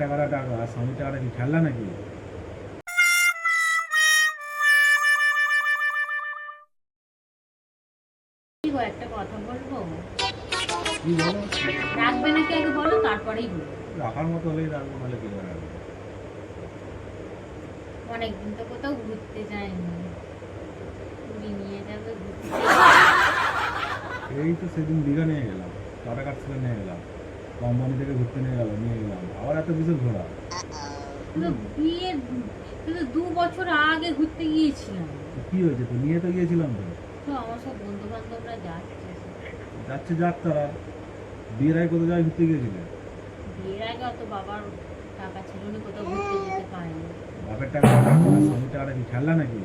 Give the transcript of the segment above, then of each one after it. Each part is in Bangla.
টাকাটা টাকা আর স্বামীর টাকাটা কি খেললা নাকি? একটা কথা বলব? কি বলো? রাখবে নাকি আগে বলো তারপরেই বলব। রাখার মতো হলেই রাখব নাহলে কি করে রাখব অনেকদিন তো কোথাও ঘুরতে যায়নি পুরী নিয়ে যাবে ঘুরতে এই তো সেদিন দীঘা নিয়ে গেলাম নিয়ে গেলাম কোম্পানি থেকে ঘুরতে নিয়ে গেল নিয়ে গেলাম আবার এত কিছু ঘোরা। বিয়ের দু বছর আগে ঘুরতে গিয়েছিলাম। কি হয়েছে? তো নিয়ে তো গিয়েছিলাম তো। তো আমার সব বন্ধু বান্ধবরা যাচ্ছে। যাচ্ছে যাক তারা। বিয়ের আগে কোথাও ঘুরতে গিয়েছিলে? বিয়ের আগে অত বাবার টাকা ছিল না কোথাও ঘুরতে যেতে পারেনি। বাপের টাকা স্বামীর টাকাটা কি খেললা নাকি?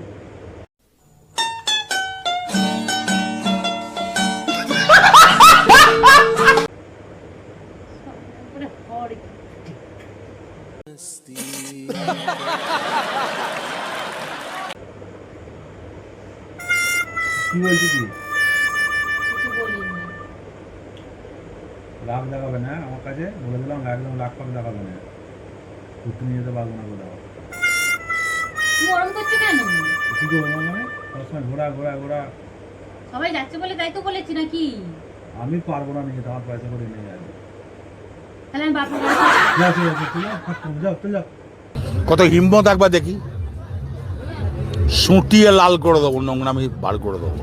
কি বলছি কি কিছু বলিনি। রাগ দেখাবে না আমার কাছে? বলে দিলাম একদম লাখ দেখাবে না। ঘুরতে নিয়ে যেতে পারব না কোথাও। ওরম করছ কেন? কি করব মানে? সবসময় ঘোরা ঘোরা ঘোরা। সবাই যাচ্ছে বলে তাই তো বলেছি নাকি? আমি পারব না নিয়ে যেতে আমার পয়সা করে নিয়ে যাবে। তাহলে আমি বাপের বাড়ি যা ঠিক আছে তুই যাও, থাক, যাও তুই যাও। কত হিম্মত একবার দেখি? সুটিয়ে লাল করে দেবো নোংরামি বার করে দেবো।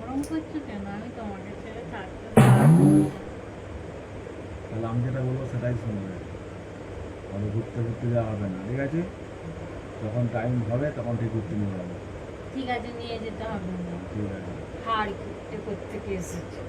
ওরম করছ কেন? আমি তোমাকে ছেড়ে থাকতে পারব না। তাহলে আমি যেটা বলব সেটাই শুনবে। তবে ঘুরতে ঘুরতে যাওয়া হবে না ঠিক আছে? যখন টাইম হবে তখন ঠিক ঘুরতে নিয়ে যাব। ঠিক আছে নিয়ে যেতে হবে। না ঠিক আছে। হাড় করতে এসেছে